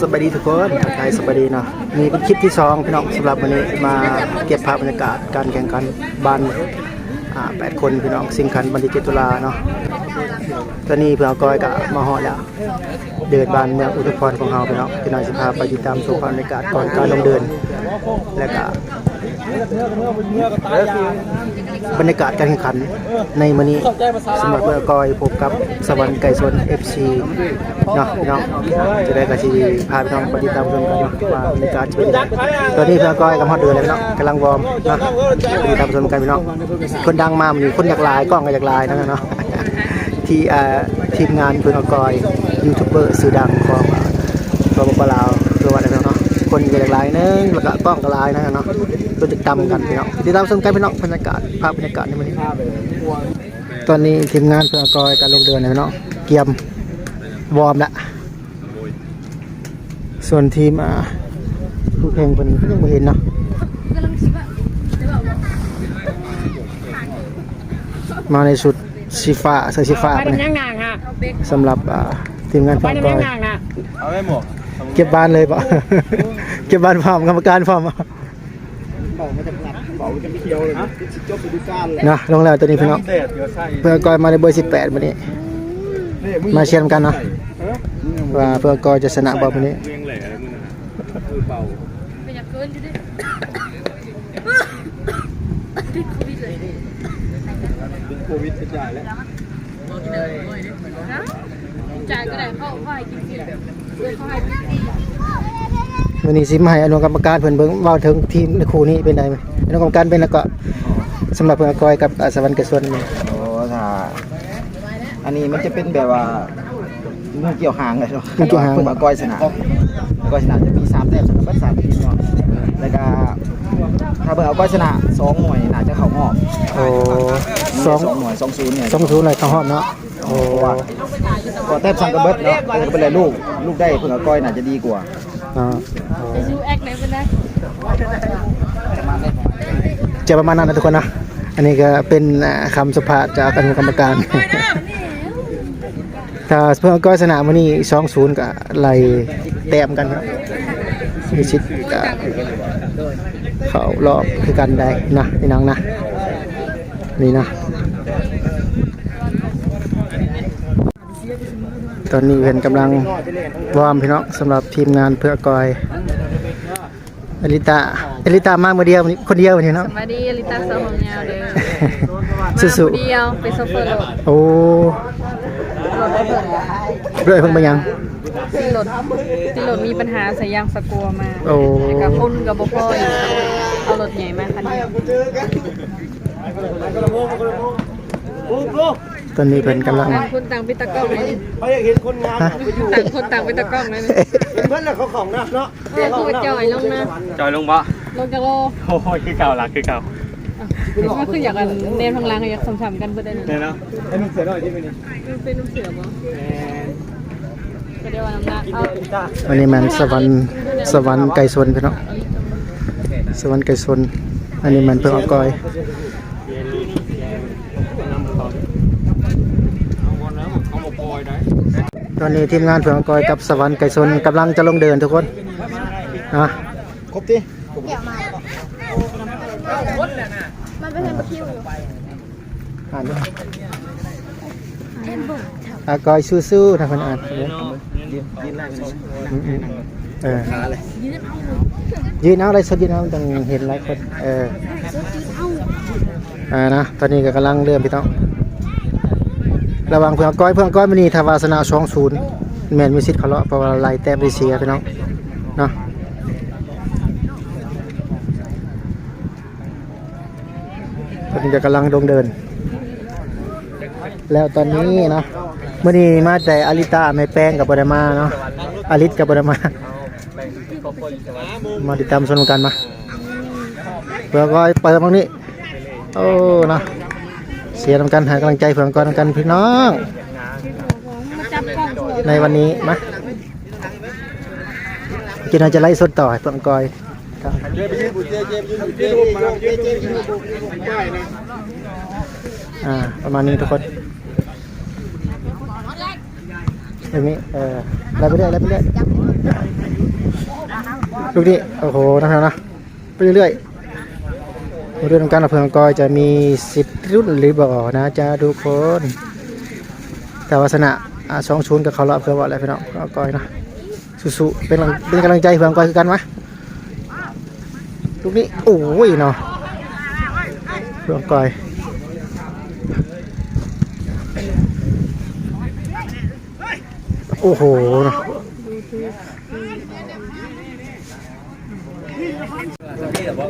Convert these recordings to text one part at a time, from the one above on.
สวัสดีทุกคนกทายสวัสดีเนาะนี่เป็นคลิปที่สองพี่น้องสำหรับวันนี้มาเก็บภาพบรรยากาศการแข่งขันบอลอ่าแปดคนพี่น้องสิงคันบันทีเจตุลาเนาะตอนนี้เพื่อนก้อยกับมาฮอแล้ว เดินบานเมืองอุทุพรของเราพี่น้องพี่น้องสิพาไปติดตามชมภาพบรรยากาศก่อนการลงเดิน และก็ บรรยากาศการแข่งขันในมื้อนี้สำหรับเพื่อนก้อยพบกับสวรรค์ไก่สน FC เนาะพี่น้องจะได้กระชีพาพี่น้องไปติดตามชมกันเนาะว่าบรรยากาศจะเป็นยังไงตอนนี้เพื่อนก้อยกำลังเดินเลยพี่น้องกำลังวอร์มเนาะปติดตามชมกันพี่น้องคนดังมามันนี้คนอยากลายกล้องก็อยากลายนั่นะเนาะที่อ่าทีมงานเพื่อนก้อยยูทูบเบอร์สื่อดังของตัวบปลาว คนก็อยากลายหนึงแล้วก็กล้องก็ลายนั่นน่ะเนาะตัวติดตามกันพี่น้องติดตามชมกันพี่น้องบรรยากาศภาพบรรยากาศในวันนี้ ตอนนี้ทีมงานเพื่อนก้อยการลงเดินเลยพี่น้องเกียมวอร์มละส่วนทีมอ่าผู้แข่งคนยังไม่เห็นเนาะมาในชุดสีฟ้าใส่สีฟ้าไปไปทำเนี่ยยังงานฮะสำหรับอ่าทีมงานไปฝั่งทำก้ยัองยงานฮะเอาไว้หมวก เก็บบ้านเลยปะเก็บบ้านพร้อมกรรมการพร้อมเป่ามาจากหลับเป่าจะไม่เคี้ยวเลยนะสิจบสุดการเลยนะลงแล้วตัวนี้พี่น้องเตะเดี๋ยวใส่เพื่อนก้อยมาในเบอร์18วันนี้ มาเชียร์กันเนาะว่าเพื่อนก้อยจะชนะบอลวันนี้เวียงแหล่อะไรมึงนะคือเป่าเป็นอย่างเกินอยู่ดิเป็นโควิดกระจายแล้วจ่ายก็ได้เข้าไปกินสิเดินเข้าไปกินสิ วันนี้สิมาให้อนุกรรมการเพิ่นเบิ่งเว่าถึงทีมในคู่นี้เป็นไงไหมอนุกรรมการเป็นแล้วก็สำหรับเพื่อนก้อยกับอ่าสวรรค์กระสวนนี่โอ้ถ้าอันนี้มันจะเป็นแบบว่างูเกี่ยวหางเลยเนาะเพิ่งมาก้อยสนามก้อยสนามจะมีสามแต้มสำหรับสามทีมเนาะแล้วก็ถ้าเบิ่งเอาก้อยชนะสองหน่วยน่าจะเข้ารอบโอ้สองสองหน่วยสองศูนย์เนี่ยสองศูนย์เลยเข้าห้องเนาะโอ้เพราะว่า ก็แต้มสังกระเบิดเนาะเออเป็นไรลูก ลูกได้เพิ่งเอาก้อยน่าจะดีกว่าอ่าจะยูแอคไหนเป็นไงจะประมาณนั้นนะทุกคนนะ อันนี้ก็เป็นอ่าคำสุภาพจากอนุกรรมการ ถ้าเพื่อนก้อยสนามวันนี้สองศูนย์ก็ไล่แต้มกันครับมีชิดก็เขารอบคือกันได้นะพี่น้องนะ นี่นะ ตอนนี้เห็นกำลังวอร์มพี่น้องสำหรับทีมงานเพื่อกอยอลิตาอลิตามาเมื่อเดียววันนี้คนเดียววันนี้เนาะสวัสดีลิต้าสาวของยาวเด้อสุเดียวไปโซเฟอร์รถๆโอ้รถไปเพิ่นเรื่อยเพิ่งไปยังที่รถที่รถมีปัญหาสายยางสกลัวมาโอ้แล้วก็คนกับบ่พออีกเอารถใหญ่มาคันนี้ ตอนนี้เป็นกำลัง ต่างคนต่างไปตะกล้องเลยนี่เขาอยากเห็นคนงามฮะต่างคนต่างไปตะกล้องเลยนี่ เพื่อนเขาของนะเนาะเออคือว่าจ่อยลงนะ จอยลงบ่ลงจากโลโอ้ยคือเก่าละคือเก่ามันคืออยากกันเนมทางล่างอยากสำๆกันเพื่อได้เลยเนี่ยเนาะให้มันเสียหน่อยที่มันนี่มันเป็นน้ำเสือบ่ก็เดี๋ยววันน้ำหนักเอาวันนี้มันสวรรค์สวรรค์ไก่ชนพี่น้องสวรรค์ไก่ชนอันนี้มันเพิ่งเอากอย เขาบอกปล่อยได้ ตอนนี้ทีมงานเพิ่งเอากอยกับสวรรค์ไก่ชนกำลังจะลงเดินทุกคนนะครบดิอ่านด้วยอากอยสู้ๆทางคนอ่านเนี่ยยืนยืนไล่ไปเลยอืมอืมเออขาเลยยืนเอาอะไรสดยืนเอาจังเห็นหลายคนเอออ่านะตอนนี้ก็กำลังเริ่มพี่ต้อง ระวังเพื่อนก้อยเพื่อนก้อยมันนี่ทวาสนาสองศูนย์แมนมิสิทธิ์เขาเลาะเพราะว่าไล่แต้มได้เสียพี่น้องเนาะตอนนี้ก็กำลังลงเดิน แล้วตอนนี้เนาะมื่อนี้มาแต่อาริตาไม่แป้งกับบไดมาเนาะอาริตกับบไดมา มาติดตามชมกันมาเพื่อก็เปิดตรงนี้ โอ้นะ เสียทำกันหากำลังใจเพื่อนก่อนทำกันพี่น้อง ในวันนี้มากินอาจจะไล่สดต่อให้เพื่อนกอยครับเจ๊ไประอ่าประมาณนี้ทุกคนอย่างนี้เออไล่ไปเรื่อยไล่ไปเรื่อยลูกนี้โอ้โหนะครับนะไปเรื่อย เรื่องการดับเพลิงกอยจะมีสิทธิ์รุ่นหรือบ่อนะจ๊ะทุกคน แต่วัสนะอ่าสองชุนกับเขาละเพื่อว่าอะไรพี่น้องก็กอยนะสู้ๆเป็นเป็นกำลังใจเพื่อนกอยคือกันวะลูกนี้โอ้ยเนาะเพื่อนกอยโอ้โหเนาะ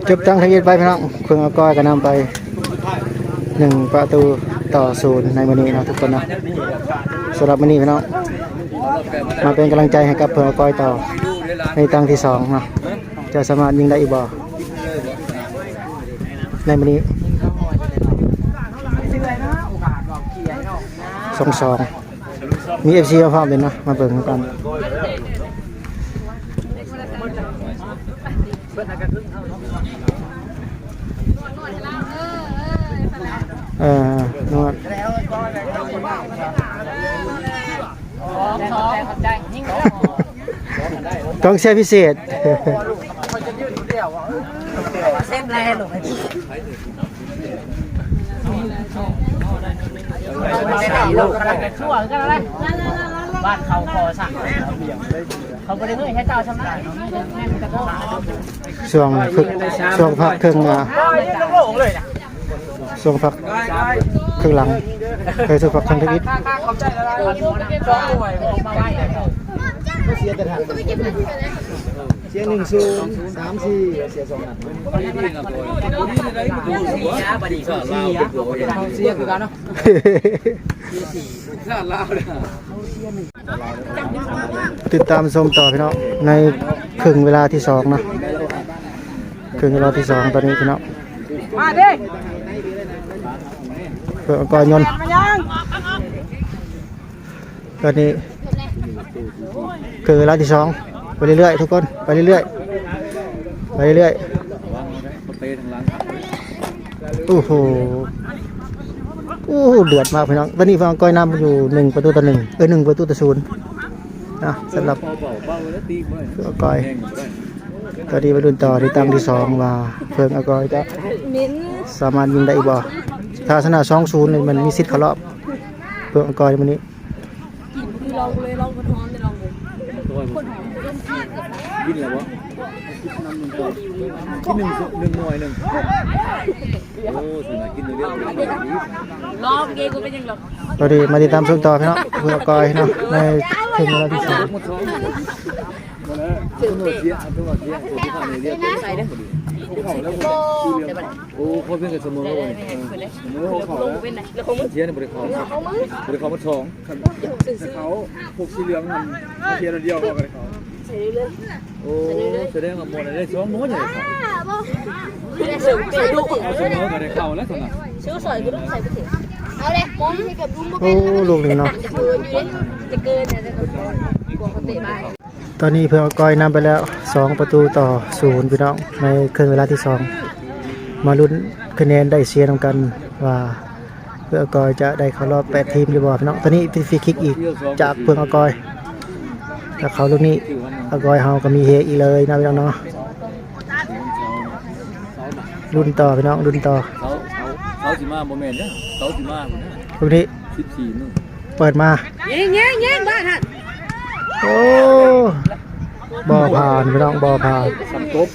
จบจังทางย็นไปพี่น้องเพื่อนกอยก็นำไปหนึ่งประตูต่อศูนย์ในวันนี้นะทุกคนนะสำหรับวันนี้พี่น้องมาเป็นกำลังใจให้กับเพื่อนกอยต่อในตั้งที่สองนะจะสามารถยิงได้อีกบ่ในวันนี้สองสองมีเอฟซีมาพร้อมเลยนะมาเบิ่งกัน เออเออเออนวดกองเชียพิเศษบ้านเขาคอสั่ง เขาบริเวณให้เจ้าชำนาญแม่มันจะโก้ช่วงฝึกช่วงพักครึ่งอะโล่งเลยนะช่วงพักครึ่งหลังเคยช่วงพักครึ่งทวิตเขาใจอะไรจ้องหน่วยมาไหว้เสียแต่ทางเสียหนึ่งศูนย์สามสี่เสียสองนัดเสียบดีเสียเสียคือกันเนาะ ติดตามชมต่อพี่น้องในครึ่งเวลาที่สองนะครึ่งเวลาที่สองตอนนี้พี่น้องมาดิเพื่อกอยยนต์มายังตอนนี้ครึ่งเวลาที่สองไปเรื่อยๆทุกคนไปเรื่อยๆไปเรื่อยๆโอ้โห โอ้โหเดือดมากพี่น้องตอนนี้ฟังก้อยนำอยู่หนึ่งประตูต่อหนึ่งเออหนึ่งประตูต่อศูนย์นะสำหรับเพื่อกอยตอนนี้ไปดุนต่อที่ตั้งที่สองว่าเพิ่งอากอยจะมิ้นสามารถยิงได้อีกบ่ถ้าชนะสองศูนย์มันมีสิทธิ์เขารอบเพิ่งอากอยวันนี้คือลองเลยลองกระท้อนเลยลองเลยคนหอมต้นพีกับกินแล้ววะ กินหนึ่งหนึ่งหน่วยหนึ่งโอ้สุนัขกินเรื่องนี้ลองเกย์ก็เป็นยังหรอกตอนนี้มาติดตามชมต่อพี่น้องเพิ่งอากอยเนาะในถึงเวลาที่สองตัวเสียตัวเสียตัวที่ทำในเรียกใส่เด้อโอ้เขาเป็นกับสมองเลยสมองเขาลงแล้วเป็นไหนแล้วคงมึงเสียในบริคอมบริคอมมันสองเขาพวกสีเหลืองมันเทียนเดียวเขากันเขา ใส่เรื่อยโอ้แสดงว่าหมดได้สองม้วนใหญ่เขาไม่ได้สูงเกินลูกเอาสมองกันในเขาแล้วสนะชื่อสอยก็ต้องใส่ไปถึงเอาเลยมองให้กับลุงโอ้ลูกหนึ่งเนาะจะเกินอยู่จะเกินเนี่ยจะกลัวเขาเตะไปตอนนี้เพิ่งอากอยนำไปแล้วสองประตูต่อศูนย์พี่น้องในครึ่งเวลาที่สองมาลุ้นคะแนนได้เสียนำกันว่าเพื่ออากอยจะได้เข้ารอบแปดทีมหรือเปล่าพี่น้องตอนนี้ฟรีคิกอีกจากเพื่องอากอย ถ้าเขาลูกนี้อากอยเฮาก็มีเฮอีกเลยนะพี่น้องเนาะรุ่นต่อพี่น้องรุ่นต่อเขาเขาเขาสิมาโมเมนต์เนี่ยเขาสิมาลูกนี้สิบสี่นู่นเปิดมายิงยิงยิงบ้านฮะโอ้บอผ่านพี่น้องบอผ่านซ้ำกบ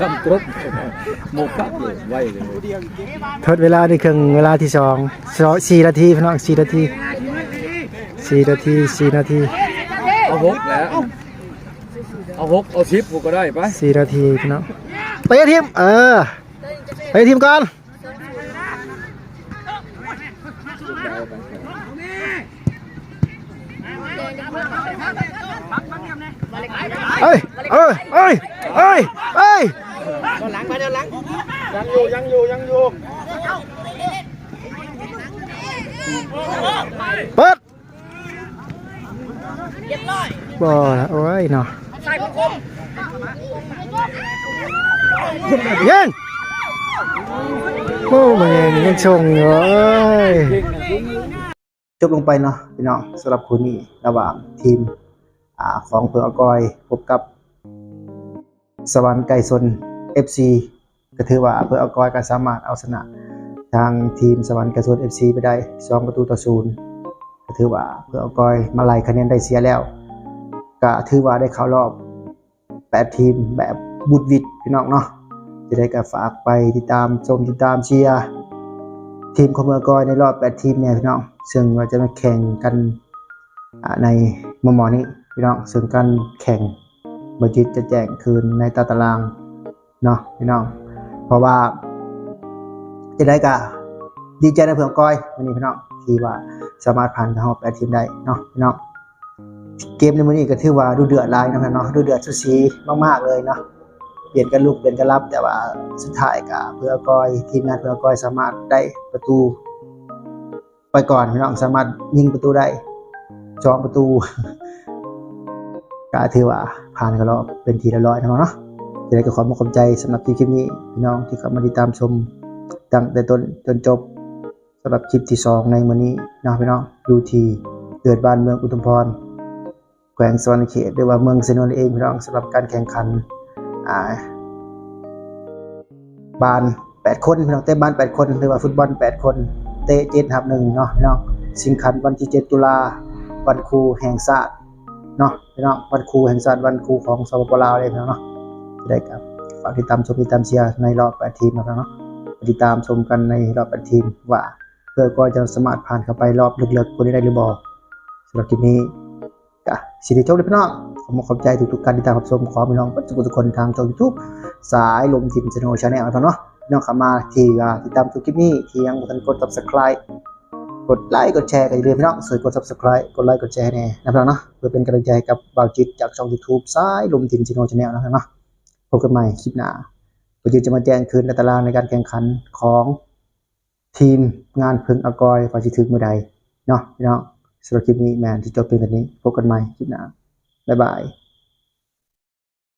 ซ้ำกบโมกัเลยไวเลยทดเวลาในครึ่งเวลาที่สองสองสี่นาทีพี่น้องสี่นาทีสี่นาทีสี่นาที เอาหกแล้วเอาหกเอาสิบผมก็ได้ไปสี่นาทีพี่น้องไปทีมเออไปทีมก่อนเอ้ยเอ้ยเอ้ยเอ้ยเอ้ยยังอยู่ยังอยู่ยังอยู่เปิด บ่ละโอ้ยเนาะยิงโอ้มันยังยังชงอยู่เอ้ยจบลงไปเนาะพี่น้องสำหรับคู่นี้ระหว่างทีมอ่าของเผือกอยพบกับ สวรรค์ไก่ซน FC ก็ถือว่าเพื่อเอากอยก็สามารถเอาชนะทางทีมสวรรค์ไก่ซน FC ไปได้ 2 ประตูต่อศูนย์ก็ ถือว่าเพื่อเอากอยมาไล่คะแนนได้เสียแล้ว ก็ถือว่าได้เข้ารอบ 8 ทีมแบบบุดวิดพี่น้องเนาะจะได้ก็ฝากไปติดตามชมติดตามเชียร์ทีมของเมืองกอยในรอบ 8 ทีมเนี่ยพี่น้องซึ่งเราจะมาแข่งกันในมุมมองนี้พี่น้องซึ่งการแข่งบจิตจะแจ้งคืนในตาตารางเนาะพี่น้อง เพราะว่าจะได้กะดีใจในเพื่อนก้อยวันนี้พี่น้องที่ว่า สามารถผ่านเข้าแปดทีมได้เนาะพี่น้องเกมในวันนี้ก็ถือว่าดูเดือดหลายนะพี่น้องดูเดือดสุดสีมากๆเลยเนาะเปลี่ยนกันลุกเปลี่ยนกันรับ แต่ว่าสุดท้ายก็เพื่อก้อยทีมงานเพื่อก้อยสามารถได้ประตู ไปก่อนพี่น้องสามารถยิงประตูได้จองประตูก็ถือว่าผ่านกันแล้วเป็นทีละร้อยนะเนาะจะได้ก็ขอมาขอบใจสำหรับคลิปนี้พี่น้องที่เข้ามาติดตามชมตั้งแต่ต้นจนจบ สำหรับคลิปที่สองในวันนี้นะพี่น้องอยู่ที่เกิดบ้านเมืองอุทุมพรแขวงสวรรณเขตหรือว่าเมืองเซนนเองพี่น้องสำหรับการแข่งขันอ่าบ้าน 8 คนพี่น้องเตะบ้าน 8 คนหรือว่าฟุตบอล 8 คนเตะ7ทับ1เนาะพี่น้องสิงคันวันที่ 7 ตุลาวันครูแห่งชาติเนาะพี่น้องวันครูแห่งชาติวันครูของสปปลาวเลยพี่น้องเนาะจะได้ครับฝากติดตามชมติดตามเชียร์ในรอบ8ทีมนะครับเนาะติดตามชมกันในรอบ8ทีมว่า เพื่อก็จะสามารถผ่านเข้าไปรอบลึกๆคนได้หรือบ่สำหรับคลิปนี้ก็สิริโชคดีพี่น้องผมขอบใจทุกๆการติดตามรับชมขอพี่น้องทุกทุกคนทางช่อง YouTube สายลมทีมชโนชาแนลเนาะน้องเข้ามาที่ติดตามทุกคลิปนี้ที่ยังบ่ทันกด Subscribe กดไลค์กดแชร์กันอย่าลืมพี่น้องสวนกด subscribe กดไลค์กดแชร์แน่นะครับเนาะเพื่อเป็นกำลังใจกับบ่าวจิตจากช่อง YouTube สายลมทินชิโนชาแนลนะครับเนาะพบกันใหม่คลิปหน้าบ่าวจิตจะมาแจ้งคืนในตารางในการแข่งขันของ ทีมงานพึงอากอยว่าสิถึงเมื่อใดเนาะพี่น้องสำหรับคลิปนี้แมนที่จบเพียงเท่านี้พบกันใหม่คลิปหน้าบ๊ายบาย